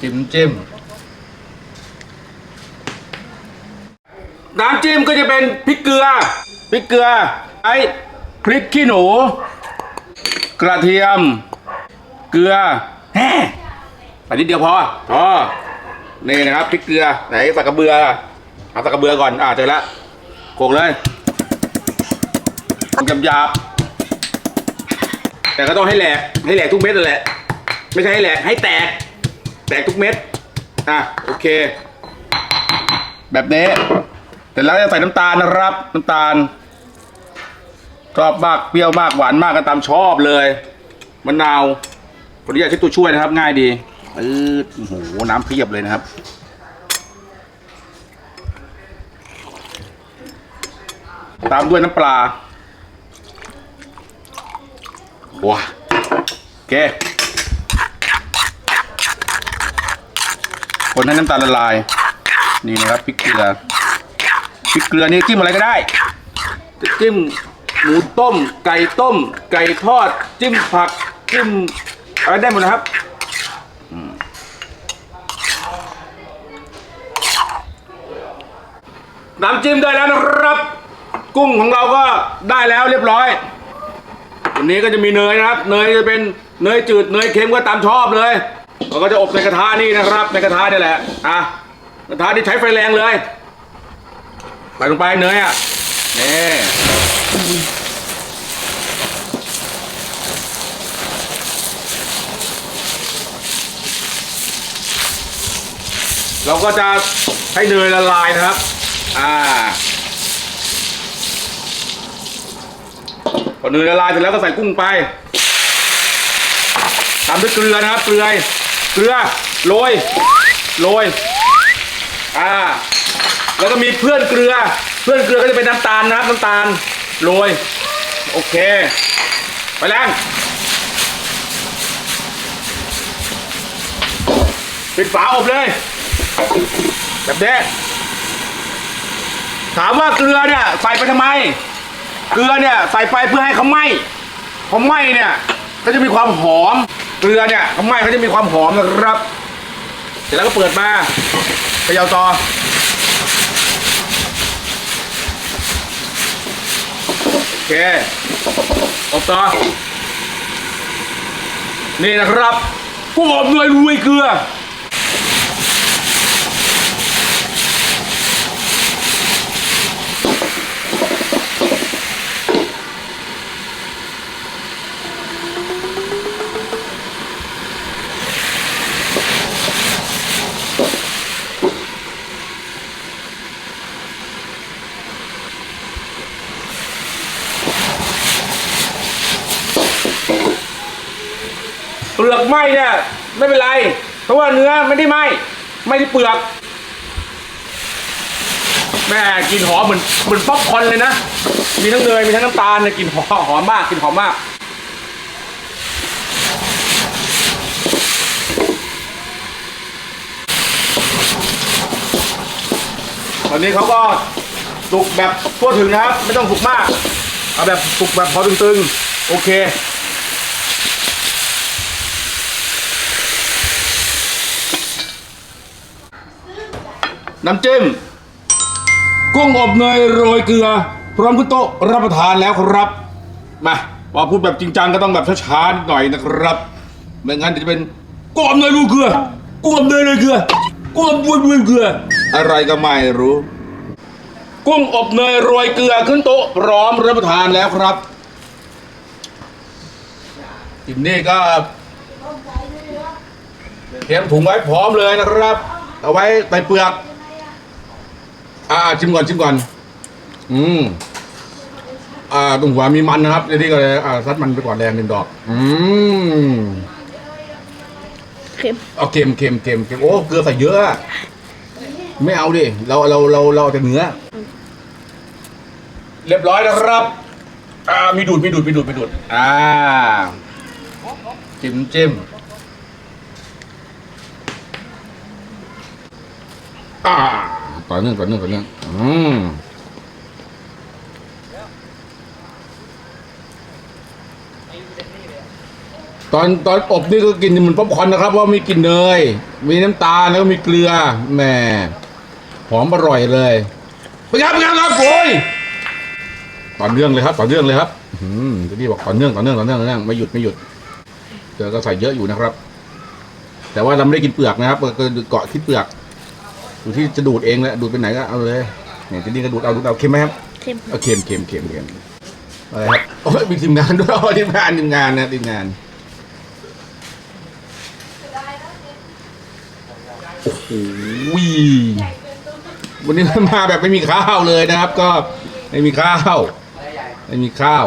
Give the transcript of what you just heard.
จิ้มจิ้มน้ำจิ้มก็จะเป็นพริกเกลือพริกเกลือไอ้พริกขี้หนู กระเทียม เกลือแฮ่ใส่นิดเดียวพอพอนี่นะครับพริกเกลือไหนใส่กระเบือเอาใส่กระเบือก่อนอ่าเจอแล้วโขกเลยหยาบหยาบแต่ก็ต้องให้แหลกให้แหลกทุกเม็ดนั่นแหละ ไม่ใช่ให้แหลกให้แตก แตกทุกเม็ด อะโอเค แบบนี้เสร็จแล้วจะใส่น้ำตาลนะครับ น้ำตาลชอบมากเปรี้ยวมากหวานมากก็ตามชอบเลยมะนาวขออนุญาตใช้ตัวช่วยนะครับ ง่ายดีปื๊ดโอ้โหน้ำเพียบเลยนะครับตามด้วยน้ำปลาว้าโอเค คนให้น้ำตาลละลาย นี่นะครับพริกเกลือพริกเกลือนี่จิ้มอะไรก็ได้ จิ้มหมูต้ม ไก่ต้ม ไก่ทอด จิ้มผัก จิ้มอะไรได้หมดนะครับน้ำจิ้มได้แล้วนะครับ กุ้งของเราก็ได้แล้วเรียบร้อยวันนี้ก็จะมีเนยนะครับ เนยจะเป็นเนยจืดเนยเค็มก็ตามชอบเลย เราก็จะอบในกระทะนี่นะครับ ในกระทะนี่แหละอะกระทะที่ใช้ไฟแรงเลยใส่ลงไปเนยอะนี่เราก็จะให้เนยละลายนะครับ อ่าพอเนยละลายเสร็จแล้วก็ใส่กุ้งไปตามด้วยเกลือนะครับเกลือ เกลือโรยโรยอ่า แล้วก็มีเพื่อนเกลือ เพื่อนเกลือก็จะเป็นน้ำตาลนะครับน้ำตาลโรยโอเค ไปแรงปิดฝาอบเลย แบบนี้ถามว่าเกลือเนี่ยใส่ไปทำไม เกลือเนี่ยใส่ไปเพื่อให้เขาไหม้พอไหม้เนี่ย ก็จะมีความหอม เกลือเนี่ยเขาไหม้เขาจะมีความหอมนะครับ เสร็จแล้วก็เปิดมาเขย่าต่อโอเคอบต่อนี่นะครับผู้อบด้วยลุยเกลือ เปลือกไหมเนี่ยไม่เป็นไร เพราะว่าเนื้อไม่ได้ไหมไม่ได้เปลือกแม่กินหอมเหมือนเหมือนป๊อปคอนเลยนะ มีทั้งเนยมีทั้งน้ำตาลนะกินหอมหอมมากกินหอมมาก ตอนนี้เขาก็สุกแบบทั่วถึงนะครับ ไม่ต้องสุกมาก เอาแบบสุกแบบพอตึงๆ โอเค น้ำจิ้มกุ้งอบเนยโรยเกลือ พร้อมขึ้นโต๊ะรับประทานแล้วครับ มาพอพูดแบบจริงจังก็ต้องแบบช้าๆนิดหน่อยนะครับไม่งั้นเดี๋ยวจะเป็นกุ้งอบเนยโรยเกลือกุ้งอบเนยโรยเกลือกุ้งอบโรยเกลือ อะไรก็ไม่รู้ กุ้งอบเนยโรยเกลือขึ้นโต๊ะพร้อมรับประทานแล้วครับทีนี้ก็เตรียมถุงไว้พร้อมเลยนะครับ เอาไว้ใส่เปลือก อ่าชิมก่อนชิมก่อน อืมอ่าตรงหัวมีมันนะครับเดี๋ยวนี้ก็เลยอ่าซัดมันไปก่อนแรงหนึ่งดอก อืมเค็มเอาเค็มเค็มเค็มเค็มโอ้เกลือใส่เยอะอะไม่เอาดิเราเราเราเราเอาแต่เนื้อเรียบร้อยนะครับ อ่ามีดูดมีดูดมีดูดมีดูดอ่าจิ้มจิ้มอ่า ต่อเนื่องต่อเนื่องต่อเนื่องอืมตอนตอนอบนี่ก็กินเหมือนป๊อปคอร์นนะครับเพรามีกลิ่นเนยมีน้ำตาลแล้วก็มีเกลือแหมหอมอร่อยเลยไปครับไปครับครับโอยต่อเนื่องเลยครับ ต่อเนื่องเลยครับอืมจะนี่บอกต่อเนื่องต่อเนื่องต่อเนื่องต่อเนื่องไม่หยุดไม่หยุดเจอก็ใส่เยอะอยู่นะครับ แต่ว่าเราไม่ได้กินเปลือกนะครับก็เกาะที่เปลือก อยู่ที่จะดูดเองแหละดูดไปไหนก็เอาเลยเนี่ยจะนี่ก็ดูดเอาดูดเอาเค็มไหมครับเค็มเอาเค็มเค็มเค็มเค็มอะไรครับโอ้ยมีทีมงานด้วยโอ้ยทีมงานทีมงานนะทีมงานโอ้โหวันนี้มาแบบไม่มีข้าวเลยนะครับ ก็ไม่มีข้าว ไม่มีข้าว